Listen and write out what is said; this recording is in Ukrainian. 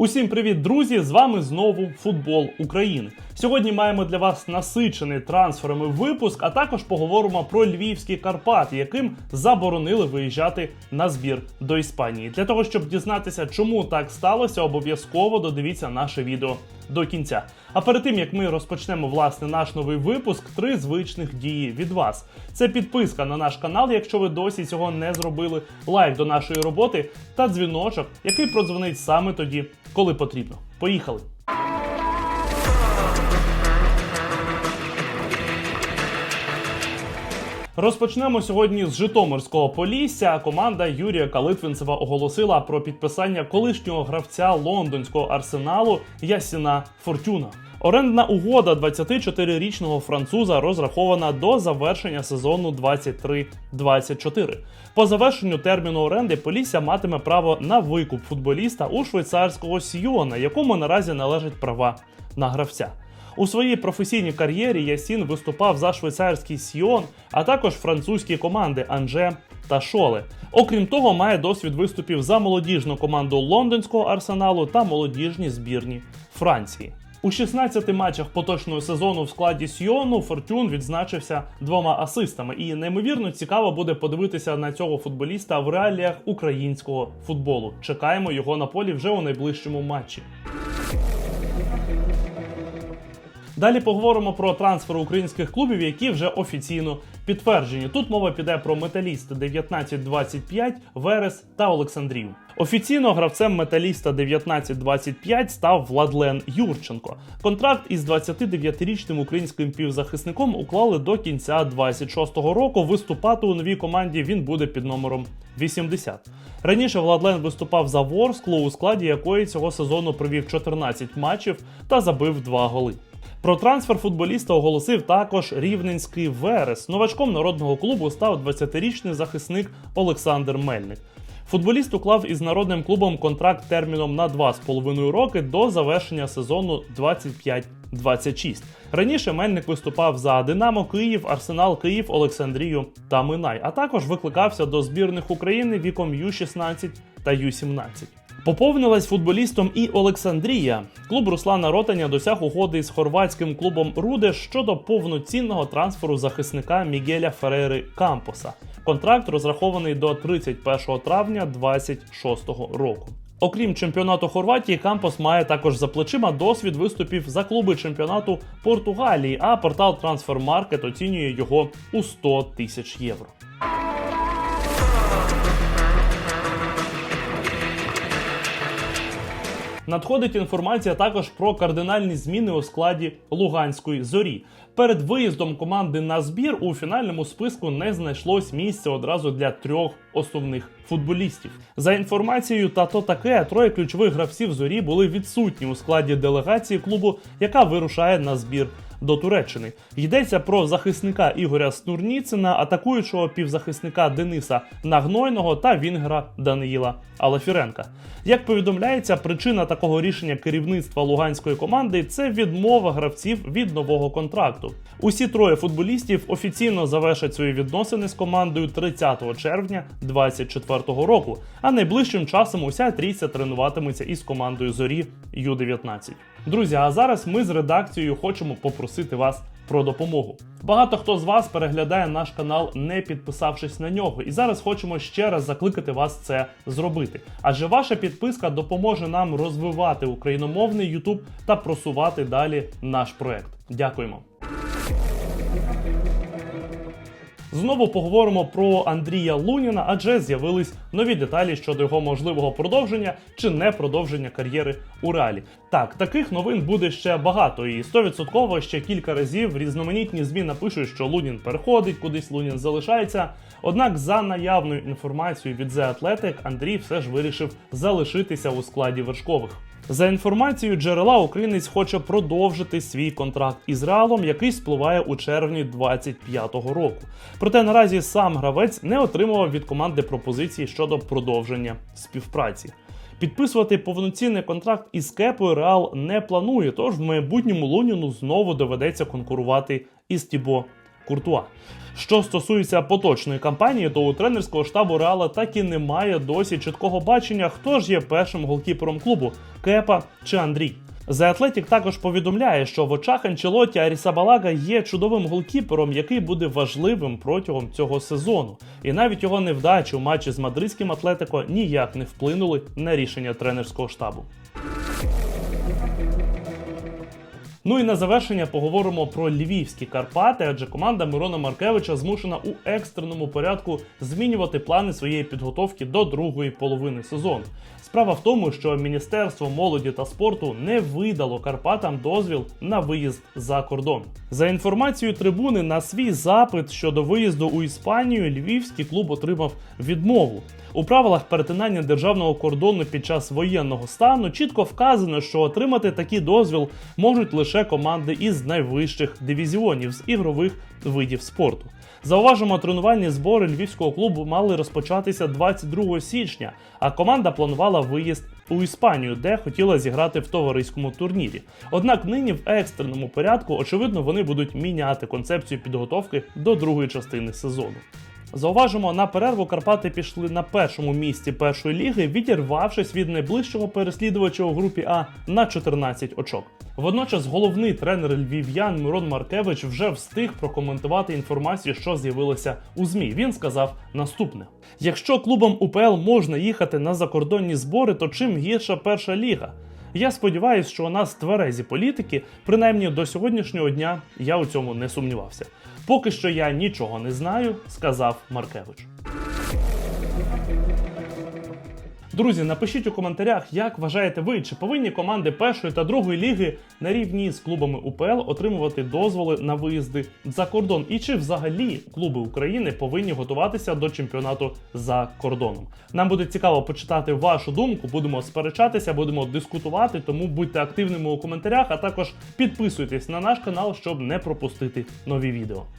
Усім привіт, друзі! З вами знову футбол України. Сьогодні маємо для вас насичений трансферами випуск, а також поговоримо про львівські Карпати, яким заборонили виїжджати на збір до Іспанії. Для того щоб дізнатися, чому так сталося, обов'язково додивіться наше відео до кінця. А перед тим як ми розпочнемо власне наш новий випуск, три звичних дії від вас. Це підписка на наш канал, якщо ви досі цього не зробили, лайк до нашої роботи та дзвіночок, який продзвонить саме тоді, коли потрібно. Поїхали! Розпочнемо сьогодні з Житомирського Полісся. Команда Юрія Калитвинцева оголосила про підписання колишнього гравця лондонського арсеналу Ясіна Фортюна. Орендна угода 24-річного француза розрахована до завершення сезону 23-24. По завершенню терміну оренди Полісся матиме право на викуп футболіста у швейцарського Сіона, якому наразі належать права на гравця. У своїй професійній кар'єрі Ясін виступав за швейцарський Сіон, а також французькі команди Анже та Шоле. Окрім того, має досвід виступів за молодіжну команду лондонського арсеналу та молодіжні збірні Франції. У 16 матчах поточного сезону в складі Сіону Фортюн відзначився двома асистами, і неймовірно цікаво буде подивитися на цього футболіста в реаліях українського футболу. Чекаємо його на полі вже у найближчому матчі. Далі поговоримо про трансфери українських клубів, які вже офіційно підтверджені. Тут мова піде про металіст 1925, Верес та Олександрів. Офіційно гравцем металіста 1925 став Владлен Юрченко. Контракт із 29-річним українським півзахисником уклали до кінця 26-го року. Виступати у новій команді він буде під номером 80. Раніше Владлен виступав за Ворсклу, у складі якої цього сезону провів 14 матчів та забив 2 голи. Про трансфер футболіста оголосив також рівненський Верес. Новачком народного клубу став 20-річний захисник Олександр Мельник. Футболіст уклав із народним клубом контракт терміном на 2,5 роки до завершення сезону 25-26. Раніше Мельник виступав за Динамо Київ, Арсенал Київ, Олександрію та Минай, а також викликався до збірних України віком Ю-16 та Ю-17. Поповнилась футболістом і Олександрія. Клуб Руслана Ротаня досяг угоди з хорватським клубом Руде щодо повноцінного трансферу захисника Мігеля Ферери Кампоса. Контракт розрахований до 31 травня 2026 року. Окрім чемпіонату Хорватії, Кампос має також за плечима досвід виступів за клуби чемпіонату Португалії, а портал Transfermarkt оцінює його у 100 тисяч євро. Надходить інформація також про кардинальні зміни у складі Луганської зорі. Перед виїздом команди на збір у фінальному списку не знайшлось місця одразу для трьох основних футболістів. За інформацією та то таке, троє ключових гравців зорі були відсутні у складі делегації клубу, яка вирушає на збір до Туреччини. Йдеться про захисника Ігоря Снурніцина, атакуючого півзахисника Дениса Нагнойного та Вінгера Даниїла Алафіренка. Як повідомляється, причина такого рішення керівництва луганської команди це відмова гравців від нового контракту. Усі троє футболістів офіційно завершать свої відносини з командою 30 червня 2024 року. А найближчим часом уся трійця тренуватиметься із командою Зорі Ю-19. Друзі, а зараз ми з редакцією хочемо попросити вас про допомогу. Багато хто з вас переглядає наш канал, не підписавшись на нього, і зараз хочемо ще раз закликати вас це зробити. Адже ваша підписка допоможе нам розвивати україномовний YouTube та просувати далі наш проект. Дякуємо. Знову поговоримо про Андрія Луніна, адже з'явились нові деталі щодо його можливого продовження чи не продовження кар'єри у реалі. Так, таких новин буде ще багато, і 100% ще кілька разів різноманітні ЗМІ напишуть, що Лунін переходить, кудись Лунін залишається. Однак, за наявною інформацією від The Athletic, Андрій все ж вирішив залишитися у складі вершкових. За інформацією джерела, українець хоче продовжити свій контракт із реалом, який спливає у червні 25-го року. Проте наразі сам гравець не отримував від команди пропозиції щодо продовження співпраці. Підписувати повноцінний контракт із Кепою Реал не планує, тож в майбутньому Луніну знову доведеться конкурувати із Тібо Куртуа. Що стосується поточної кампанії, то у тренерського штабу Реала так і немає досі чіткого бачення, хто ж є першим голкіпером клубу Кепа чи Андрій. The Athletic також повідомляє, що в очах Анчелоті Арісабалага є чудовим голкіпером, який буде важливим протягом цього сезону. І навіть його невдачі у матчі з мадридським Атлетико ніяк не вплинули на рішення тренерського штабу. Ну і на завершення поговоримо про львівські Карпати, адже команда Мирона Маркевича змушена у екстреному порядку змінювати плани своєї підготовки до другої половини сезону. Справа в тому, що Міністерство молоді та спорту не видало Карпатам дозвіл на виїзд за кордон. За інформацією трибуни, на свій запит щодо виїзду у Іспанію львівський клуб отримав відмову. У правилах перетинання державного кордону під час воєнного стану чітко вказано, що отримати такий дозвіл можуть лише команди із найвищих дивізіонів з ігрових видів спорту. Зауважимо, тренувальні збори львівського клубу мали розпочатися 22 січня, а команда планувала виїзд у Іспанію, де хотіла зіграти в товариському турнірі. Однак нині в екстреному порядку, очевидно, вони будуть міняти концепцію підготовки до другої частини сезону. Зауважимо, на перерву Карпати пішли на першому місці першої ліги, відірвавшись від найближчого переслідувача у групі А на 14 очок. Водночас головний тренер львів'ян Мирон Маркевич вже встиг прокоментувати інформацію, що з'явилася у ЗМІ. Він сказав наступне: якщо клубам УПЛ можна їхати на закордонні збори, то чим гірша перша ліга? Я сподіваюся, що у нас тверезі політики, принаймні до сьогоднішнього дня я у цьому не сумнівався. Поки що я нічого не знаю, сказав Маркевич. Друзі, напишіть у коментарях, як вважаєте ви, чи повинні команди першої та другої ліги на рівні з клубами УПЛ отримувати дозволи на виїзди за кордон, і чи взагалі клуби України повинні готуватися до чемпіонату за кордоном. Нам буде цікаво почитати вашу думку, будемо сперечатися, будемо дискутувати. Тому будьте активними у коментарях, а також підписуйтесь на наш канал, щоб не пропустити нові відео.